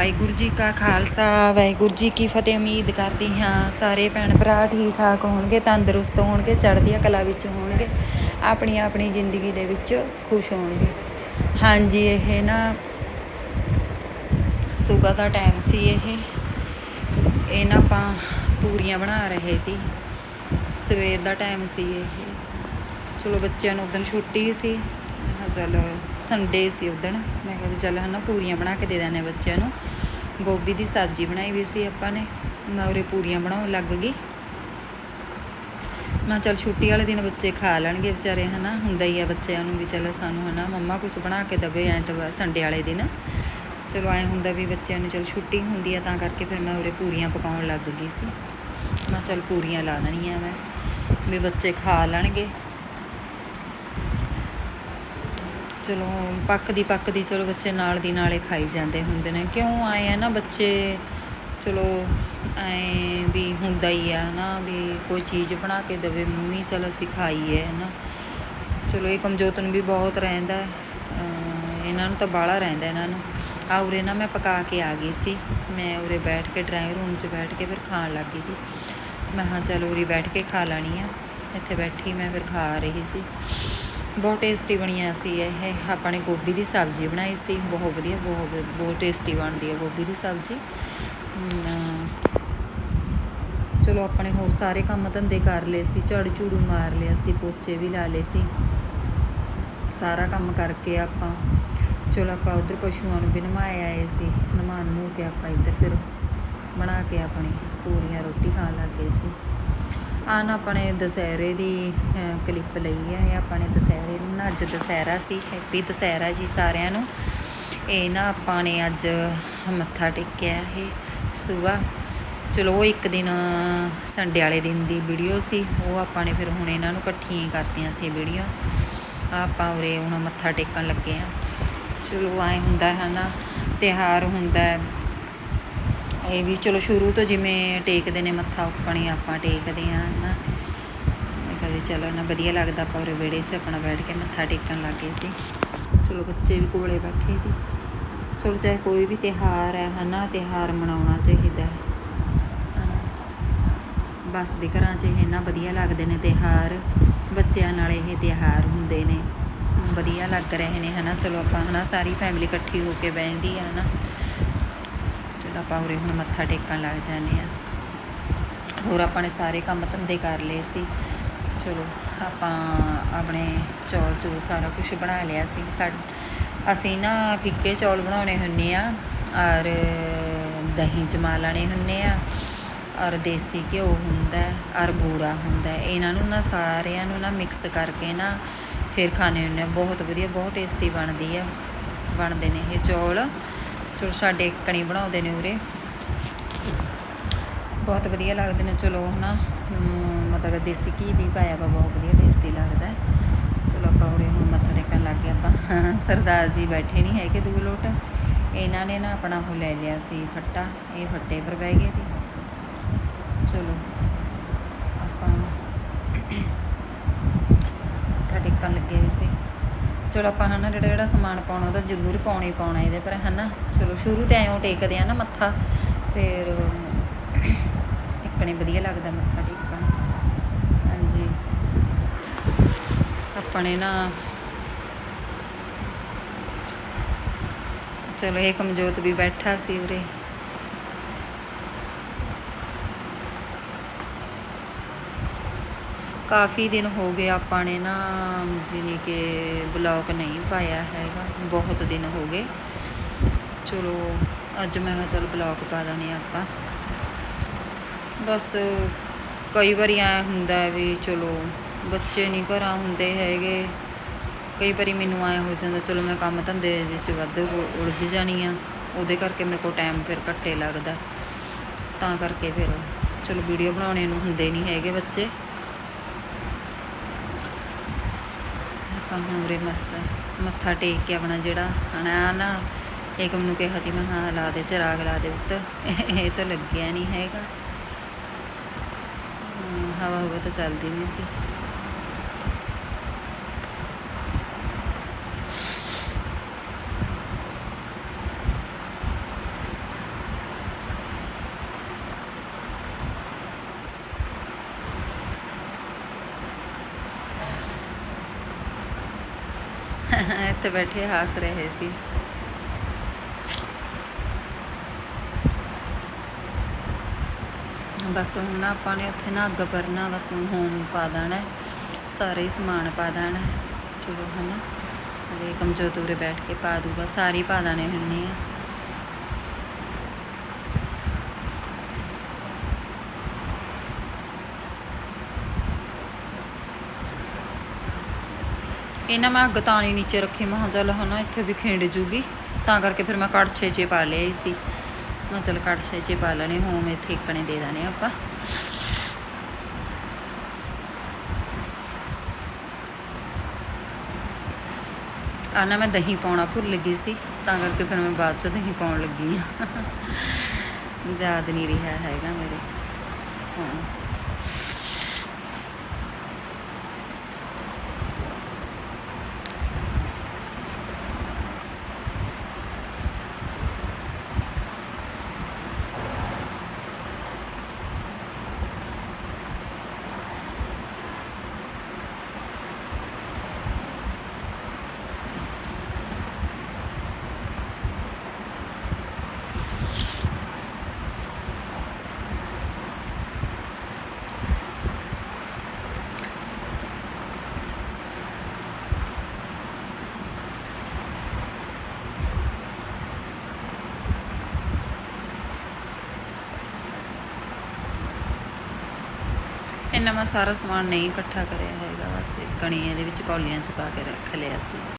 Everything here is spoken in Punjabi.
ਵਾਹਿਗੁਰੂ ਜੀ ਕਾ ਖਾਲਸਾ, ਵਾਹਿਗੁਰੂ ਜੀ ਕੀ ਫਤਿਹ। ਉਮੀਦ ਕਰਦੀ ਹਾਂ ਸਾਰੇ ਭੈਣ ਭਰਾ ਠੀਕ ਠਾਕ ਹੋਣਗੇ, ਤੰਦਰੁਸਤ ਹੋਣਗੇ, ਚੜ੍ਹਦੀਆਂ ਕਲਾ ਵਿੱਚ ਹੋਣਗੇ, ਆਪਣੀ ਆਪਣੀ ਜ਼ਿੰਦਗੀ ਦੇ ਵਿੱਚ ਖੁਸ਼ ਹੋਣਗੇ। ਹਾਂਜੀ, ਇਹ ਨਾ ਸਵੇਰ ਦਾ ਟਾਈਮ ਸੀ ਇਹ। ਇਹ ਨਾ ਆਪਾਂ ਪੂਰੀਆਂ ਬਣਾ ਰਹੇ ਸੀ। ਸਵੇਰ ਦਾ ਟਾਈਮ ਸੀ ਇਹ। ਚਲੋ ਬੱਚਿਆਂ ਨੂੰ ਉਦੋਂ ਛੁੱਟੀ ਸੀ। ਚੱਲ ਸੰਡੇ ਸੀ ਉਦੋਂ ਮੈਂ ਕਿਹਾ ਵੀ ਚੱਲ ਹਨਾ, ਪੂਰੀਆਂ ਬਣਾ ਕੇ ਦੇ ਦਿੰਦੇ ਬੱਚਿਆਂ ਨੂੰ। ਗੋਭੀ ਦੀ ਸਬਜ਼ੀ ਬਣਾਈ ਵੀ ਸੀ ਆਪਾਂ ਨੇ। ਮੈਂ ਉਰੇ ਪੂਰੀਆਂ ਬਣਾਉਣ ਲੱਗ ਗਈ। ਮੈਂ ਕਿਹਾ ਚੱਲ ਛੁੱਟੀ ਵਾਲੇ ਦਿਨ ਬੱਚੇ ਖਾ ਲੈਣਗੇ ਵਿਚਾਰੇ, ਹਨਾ। ਹੁੰਦਾ ਹੀ ਆ ਬੱਚਿਆਂ ਨੂੰ ਵੀ ਚੱਲ ਸਾਨੂੰ, ਹਨਾ, ਮੰਮਾ ਕੁਝ ਬਣਾ ਕੇ ਦਵੇ ਐਂ ਤਾਂ ਸੰਡੇ ਵਾਲੇ ਦਿਨ। ਚਲੋ ਐਂ ਹੁੰਦਾ ਵੀ ਬੱਚਿਆਂ ਨੂੰ ਚਲ ਛੁੱਟੀ ਹੁੰਦੀ ਆ, ਤਾਂ ਕਰਕੇ ਫਿਰ ਮੈਂ ਉਰੇ ਪੂਰੀਆਂ ਪਕਾਉਣ ਲੱਗ ਗਈ ਸੀ। ਮੈਂ ਚੱਲ ਪੂਰੀਆਂ ਲਾ ਦੇਣੀਆਂ ਮੈਂ, ਵੀ ਬੱਚੇ ਖਾ ਲੈਣਗੇ। ਚਲੋ, ਪੱਕਦੀ ਪੱਕਦੀ ਚਲੋ ਬੱਚੇ ਨਾਲ ਦੀ ਨਾਲੇ ਖਾਈ ਜਾਂਦੇ ਹੁੰਦੇ ਨੇ। ਕਿਉਂ ਆਏ ਆ ਨਾ ਬੱਚੇ, ਚਲੋ ਐ ਵੀ ਹੁੰਦਾ ਹੀ ਆ ਨਾ ਵੀ ਕੋਈ ਚੀਜ਼ ਬਣਾ ਕੇ ਦੇਵੇ, ਮੰਮੀ ਚਲ ਅਸੀਂ ਖਾਈਏ ਨਾ। ਚਲੋ, ਇਹ ਕਮਜੋਤ ਨੂੰ ਵੀ ਬਹੁਤ ਰਹਿੰਦਾ ਇਹਨਾਂ ਨੂੰ ਤਾਂ ਬਾਹਲਾ ਰਹਿੰਦਾ ਇਹਨਾਂ ਨੂੰ। ਆ ਉਰੇ ਨਾ ਮੈਂ ਪਕਾ ਕੇ ਆ ਗਈ ਸੀ। ਮੈਂ ਉਰੇ ਬੈਠ ਕੇ ਡਰਾਇੰਗ ਰੂਮ 'ਚ ਬੈਠ ਕੇ ਫਿਰ ਖਾਣ ਲੱਗ ਗਈ ਸੀ। ਮੈਂ ਹਾਂ ਚਲ ਉਰੇ ਬੈਠ ਕੇ ਖਾ ਲੈਣੀ ਆ। ਇੱਥੇ ਬੈਠੀ ਮੈਂ ਫਿਰ ਖਾ ਰਹੀ ਸੀ। ਬਹੁਤ ਟੇਸਟੀ ਬਣੀਆਂ ਸੀ, ਇਹ ਆਪਾਂ ਨੇ ਗੋਭੀ ਦੀ ਸਬਜ਼ੀ ਬਣਾਈ ਸੀ, ਬਹੁਤ ਵਧੀਆ, ਬਹੁਤ ਬਹੁਤ ਟੇਸਟੀ ਬਣਦੀ ਹੈ ਗੋਭੀ ਦੀ ਸਬਜ਼ੀ। ਚਲੋ ਆਪਣੇ ਹੋਰ ਸਾਰੇ ਕੰਮ ਧੰਦੇ ਕਰ ਲਏ ਸੀ, ਝਾੜੂ ਝੂੜੂ ਮਾਰ ਲਿਆ ਸੀ, ਪੋਚੇ ਵੀ ਲਾ ਲਏ ਸੀ। ਸਾਰਾ ਕੰਮ ਕਰਕੇ ਆਪਾਂ, ਚਲੋ ਆਪਾਂ ਉਧਰ ਪਸ਼ੂਆਂ ਨੂੰ ਵੀ ਨਮਾਏ ਆਏ ਸੀ ਨਮਾਨ ਨੂੰ ਕੇ ਆਪਾਂ ਇੱਧਰ ਫਿਰ ਬਣਾ ਕੇ ਆਪਣੀ ਪੂਰੀਆਂ ਰੋਟੀ ਖਾਣ ਲੱਗ ਗਏ ਸੀ। ਆ ਨਾ ਆਪਣੇ ਦੁਸਹਿਰੇ ਦੀ ਕਲਿੱਪ ਲਈ ਹੈ। ਇਹ ਆਪਾਂ ਨੇ ਦੁਸਹਿਰੇ ਨੂੰ ਨਾ, ਅੱਜ ਦੁਸਹਿਰਾ ਸੀ। ਹੈਪੀ ਦੁਸਹਿਰਾ ਜੀ ਸਾਰਿਆਂ ਨੂੰ। ਇਹ ਨਾ ਆਪਾਂ ਨੇ ਅੱਜ ਮੱਥਾ ਟੇਕਿਆ ਇਹ ਸਵੇਰ ਚਲੋ, ਉਹ ਇੱਕ ਦਿਨ ਸੰਡੇ ਵਾਲੇ ਦਿਨ ਦੀ ਵੀਡੀਓ ਸੀ। ਉਹ ਆਪਾਂ ਨੇ ਫਿਰ ਹੁਣ ਇਹਨਾਂ ਨੂੰ ਇਕੱਠੀਆਂ ਕਰਤੀਆਂ ਸੀ ਵੀਡੀਓ ਆਪਾਂ ਉਰੇ ਹੁਣ ਮੱਥਾ ਟੇਕਣ ਲੱਗੇ ਆ ਚਲੋ ਐ ਹੁੰਦਾ ਹੈ ਨਾ, ਤਿਉਹਾਰ ਹੁੰਦਾ ਹੈ। ਇਹ ਵੀ ਚਲੋ ਸ਼ੁਰੂ ਤੋਂ ਜਿਵੇਂ ਟੇਕਦੇ ਨੇ ਮੱਥਾ ਉੱਕਣੀ ਆਪਾਂ ਟੇਕਦੇ ਆ ਨਾ ਮੈਂ ਕਿਹਾ ਵੀ ਚਲੋ ਨਾ ਵਧੀਆ ਲੱਗਦਾ ਆਪਾਂ ਉਰੇ ਵਿਹੜੇ 'ਚ ਆਪਣਾ ਬੈਠ ਕੇ ਮੱਥਾ ਟੇਕਣ ਲੱਗੇ ਸੀ। ਚਲੋ ਬੱਚੇ ਵੀ ਕੋਲੇ ਬੈਠੇ ਸੀ। ਚਲੋ ਚਾਹੇ ਕੋਈ ਵੀ ਤਿਉਹਾਰ ਹੈ, ਹਨਾ, ਤਿਉਹਾਰ ਮਨਾਉਣਾ ਚਾਹੀਦਾ ਹੈ। ਹਨਾ। ਬਸ ਦੇ ਘਰਾਂ 'ਚ ਇਹ ਨਾ ਵਧੀਆ ਲੱਗਦੇ ਨੇ ਤਿਉਹਾਰ, ਬੱਚਿਆਂ ਨਾਲ ਇਹ ਤਿਉਹਾਰ ਹੁੰਦੇ ਨੇ। ਸ- ਵਧੀਆ ਲੱਗ ਰਹੇ ਨੇ, ਹਨਾ। ਚਲੋ ਆਪਾਂ, ਹਨਾ, ਸਾਰੀ ਫੈਮਿਲੀ ਇਕੱਠੀ ਹੋ ਕੇ ਬਹਿੰਦੀ ਆ, ਹਨਾ। ਚਲੋ ਆਪਾਂ ਉਰੇ ਹੁਣ ਮੱਥਾ ਟੇਕਣ ਲੱਗ ਜਾਂਦੇ ਆ ਹੋਰ ਆਪਾਂ ਨੇ ਸਾਰੇ ਕੰਮ ਧੰਦੇ ਕਰ ਲਏ ਸੀ। ਚਲੋ, ਆਪਾਂ ਆਪਣੇ ਚੌਲ ਚੂਲ ਸਾਰਾ ਕੁਝ ਬਣਾ ਲਿਆ ਸੀ। ਸਾ ਅਸੀਂ ਨਾ ਫਿੱਕੇ ਚੌਲ ਬਣਾਉਣੇ ਹੁੰਨੇ ਆ ਔਰ ਦਹੀਂ ਜਮਾ ਲੈਣੇ ਹੁੰਨੇ ਆ ਔਰ ਦੇਸੀ ਘਿਓ ਹੁੰਦਾ ਔਰ ਬੂਰਾ ਹੁੰਦਾ ਇਹਨਾਂ ਨੂੰ ਨਾ ਸਾਰਿਆਂ ਨੂੰ ਨਾ ਮਿਕਸ ਕਰਕੇ ਨਾ ਫਿਰ ਖਾਣੇ ਹੁੰਨੇ ਆ ਬਹੁਤ ਵਧੀਆ, ਬਹੁਤ ਟੇਸਟੀ ਬਣਦੀ ਆ ਬਣਦੇ ਨੇ ਇਹ ਚੌਲ। ਚਲੋ ਸਾਡੇ ਕਣੀ ਬਣਾਉਂਦੇ ਨੇ ਉਰੇ। ਬਹੁਤ ਵਧੀਆ ਲੱਗਦੇ ਨੇ, ਚਲੋ ਹਨਾ, ਅਮ ਮਤਲਬ ਦੇਸੀ ਘੀ ਵੀ ਪਾਇਆ ਵਾ, ਬਹੁਤ ਵਧੀਆ ਟੇਸਟੀ ਲੱਗਦਾ। ਚਲੋ ਆਪਾਂ ਉਰੇ ਹੁਣ ਮੱਥਾ ਟੇਕਣ ਲੱਗ ਗਏ ਆਪਾਂ। ਸਰਦਾਰ ਜੀ ਬੈਠੇ ਨਹੀਂ ਹੈਗੇ ਦੂ ਲੋਟ। ਇਹਨਾਂ ਨੇ ਨਾ ਆਪਣਾ ਉਹ ਲੈ ਲਿਆ ਸੀ ਫੱਟਾ, ਇਹ ਫੱਟੇ ਪਰ ਬਹਿ ਗਏ ਸੀ। ਚਲੋ, ਆਪਾਂ ਮੱਥਾ ਟੇਕਣ ਲੱਗੇ ਹੋਏ ਸੀ। ਚਲੋ ਆਪਾਂ ਹਨਾ ਜਿਹੜਾ ਜਿਹੜਾ ਸਮਾਨ ਪਾਉਣਾ ਉਹਦਾ ਜ਼ਰੂਰ ਪਾਉਣਾ ਹੀ ਪਾਉਣਾ ਇਹਦੇ ਪਰ ਹਨਾ। ਚਲੋ ਸ਼ੁਰੂ ਤੇ ਐਂ ਟੇਕਦੇ ਆ ਨਾ ਮੱਥਾ, ਫਿਰ ਇੱਕਣੇ ਵਧੀਆ ਲੱਗਦਾ ਮੱਥਾ ਟੇਕਣਾ। ਹਾਂਜੀ। ਆਪਣੇ ਨਾ ਚਲੋ ਇਹ ਕਮਜੋਤ ਵੀ ਬੈਠਾ ਸੀ ਉਰੇ। ਕਾਫੀ ਦਿਨ ਹੋ ਗਏ ਆਪਾਂ ਨੇ ਨਾ, ਜਿਵੇਂ ਕਿ ਬਲੌਗ ਨਹੀਂ ਪਾਇਆ ਹੈਗਾ, ਬਹੁਤ ਦਿਨ ਹੋ ਗਏ। ਚਲੋ, ਅੱਜ ਮੈਂ ਕਿਹਾ ਚਲ ਬਲੌਗ ਪਾ ਦਾਂਗੇ ਆਪਾਂ। ਬਸ ਕਈ ਵਾਰੀ ਐ ਹੁੰਦਾ ਵੀ ਚਲੋ, ਬੱਚੇ ਨਹੀਂ ਘਰਾਂ ਹੁੰਦੇ ਹੈਗੇ। ਕਈ ਵਾਰੀ ਮੈਨੂੰ ਐ ਹੋ ਜਾਂਦਾ, ਚਲੋ ਮੈਂ ਕੰਮ ਧੰਦੇ ਜਿਹੇ 'ਚ ਵੱਧ ਉ- ਉਲਝ ਜਾਣੀ ਆ ਉਹਦੇ ਕਰਕੇ ਮੇਰੇ ਕੋਲ ਟਾਈਮ ਫਿਰ ਘੱਟੇ ਲੱਗਦਾ। ਤਾਂ ਕਰਕੇ ਫਿਰ, ਚਲੋ ਵੀਡੀਓ ਬਣਾਉਣੇ ਨੂੰ ਹੁੰਦੇ ਨਹੀਂ ਹੈਗੇ ਬੱਚੇ। ਆਪਾਂ ਹੁਣ ਉਰੇ ਮਸ, ਮੱਥਾ ਟੇਕ ਕੇ ਆਪਣਾ ਜਿਹੜਾ ਹਨਾ ਨਾ ਇੱਕ ਮੈਨੂੰ ਕਿਹਾ ਤੀ ਮੈਂ ਹਾਂ, ਲਾ ਦੇ, ਚਿਰਾਗ ਲਾ ਦੇ ਉੱਤ ਇਹ ਤਾਂ ਲੱਗਿਆ ਨਹੀਂ ਹੈਗਾ। ਹਵਾ ਹਵਾ ਤਾਂ ਚੱਲਦੀ ਨਹੀਂ ਸੀ। ਇੱਥੇ ਬੈਠੇ ਹਾਸ ਰਹੇ ਸੀ। ਬਸ ਹੁਣ ਆਪਾਂ ਨੇ ਉੱਥੇ ਨਾ ਅੱਗ ਭਰਨਾ, ਬਸ ਹੋਮ ਪਾ ਦੇਣਾ, ਸਾਰੇ ਹੀ ਸਮਾਨ ਪਾ ਦੇਣਾ। ਚਲੋ ਹਨਾ ਅਰੇ ਕਮਜ਼ੋਰ ਦੂਰੇ ਬੈਠ ਕੇ ਪਾ ਦੂਗਾ, ਸਾਰੇ ਪਾ ਦੇਣੇ ਹੁੰਨੇ ਆ। ਇਹਨਾਂ ਮੈਂ ਅੱਗ ਤਾਂ ਨਹੀਂ ਨੀਚੇ ਰੱਖੀ, ਮੈਂ ਕਿਹਾ ਚੱਲ ਹਨਾ ਇੱਥੇ ਵੀ ਖਿੰਡ ਜੂਗੀ। ਤਾਂ ਕਰਕੇ ਫਿਰ ਮੈਂ ਕੜਛੇ 'ਚ ਹੀ ਪਾ ਲਿਆ ਸੀ। ਮੈਂ ਚੱਲ ਕੜਛੇ 'ਚ ਹੀ ਪਾ ਲੈਣੇ ਹੋਮ ਇੱਥੇ ਇੱਕਣੇ ਦੇ ਦੇਣੇ ਆਪਾਂ। ਆ ਨਾ ਮੈਂ ਦਹੀਂ ਪਾਉਣਾ ਭੁੱਲ ਗਈ ਸੀ, ਤਾਂ ਕਰਕੇ ਫਿਰ ਮੈਂ ਬਾਅਦ ਚ ਦਹੀਂ ਪਾਉਣ ਲੱਗੀ ਆ ਯਾਦ ਨਹੀਂ ਰਿਹਾ ਹੈਗਾ ਮੇਰੇ। ਹਾਂ। ਇੰਨਾ ਮੈਂ ਸਾਰਾ ਸਮਾਨ ਨਹੀਂ ਇਕੱਠਾ ਕਰਿਆ ਹੈਗਾ, ਬਸ ਕਣੀ ਇਹਦੇ ਵਿੱਚ ਕੌਲੀਆਂ ਚ ਪਾ ਕੇ ਰੱਖ ਲਿਆ ਸੀ।